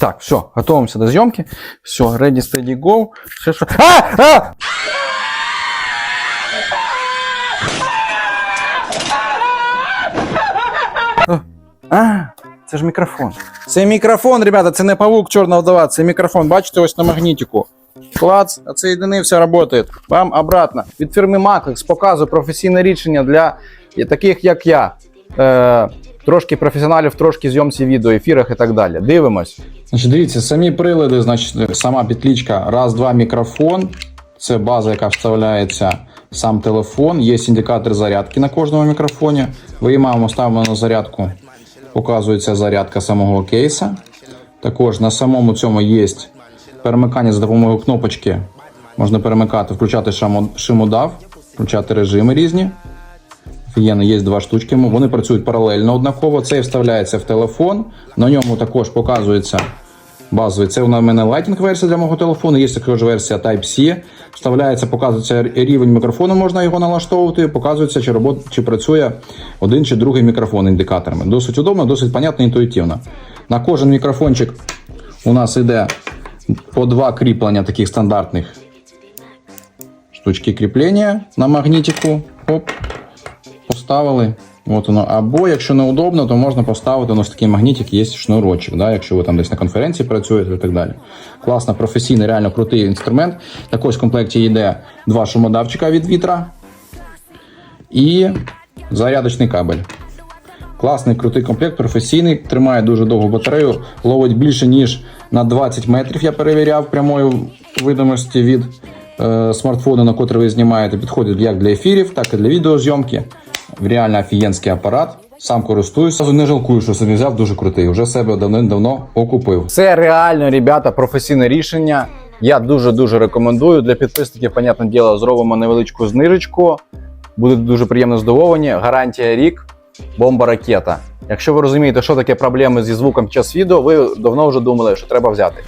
Так, все, готовимся до зйомки. Все, ready, steady, go. Все, що... А! А! А, це ж мікрофон. Це мікрофон, ребята, це не павук чорна вдова, це мікрофон. Бачите, ось на магнітику. Клац, отсоединився, працює. Вам обратно. Від фірми Maclex показую професійне рішення для таких, як я. Е, трошки професіоналів, трошки зйомці відео, ефірах і так далі. Дивимось. Значить, дивіться, самі прилади, значить, сама підлічка, раз, два, мікрофон. Це база, яка вставляється в сам телефон. Є індикатор зарядки на кожному мікрофоні. Виймаємо, ставимо на зарядку. Показується зарядка самого кейса. Також на самому цьому є перемикання за допомогою кнопочки. Можна перемикати, включати шамо- шимодав, включати режими різні. Офігенно, є два штучки. Вони працюють паралельно однаково. Цей вставляється в телефон. На ньому також показується базовий. Це у мене Lighting версія для мого телефону. Є також версія Type-C. Вставляється, показується рівень мікрофону, можна його налаштовувати. Показується, чи робот, чи працює один чи другий мікрофон індикаторами. Досить удобно, досить понятно, інтуїтивно. На кожен мікрофончик у нас іде по два кріплення таких стандартних штучки кріплення на магнітику. Оп, поставили. От воно. Або якщо неудобно, то можна поставити ну, ось такий магнітик, є шнурочок, да, якщо ви там десь на конференції працюєте і так далі. Класно, професійний, реально крутий інструмент. Також в комплекті йде два шумодавчика від вітра і зарядочний кабель. Класний крутий комплект, професійний, тримає дуже довгу батарею, ловить більше, ніж на 20 метрів. Я перевіряв прямої видимості від е, смартфону, на котрий ви знімаєте. Підходить як для ефірів, так і для відеозйомки. Реально офігенський апарат. Сам користуюся. Не жалкую, що собі взяв дуже крутий. Уже себе давним-давно окупив. Це реально, ребята, професійне рішення. Я дуже-дуже рекомендую. Для підписників, понятне діло, зробимо невеличку знижечку. Будуть дуже приємно здивовані. Гарантія рік, бомба ракета. Якщо ви розумієте, що таке проблеми зі звуком під час відео, ви давно вже думали, що треба взяти.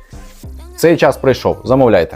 Цей час прийшов. Замовляйте.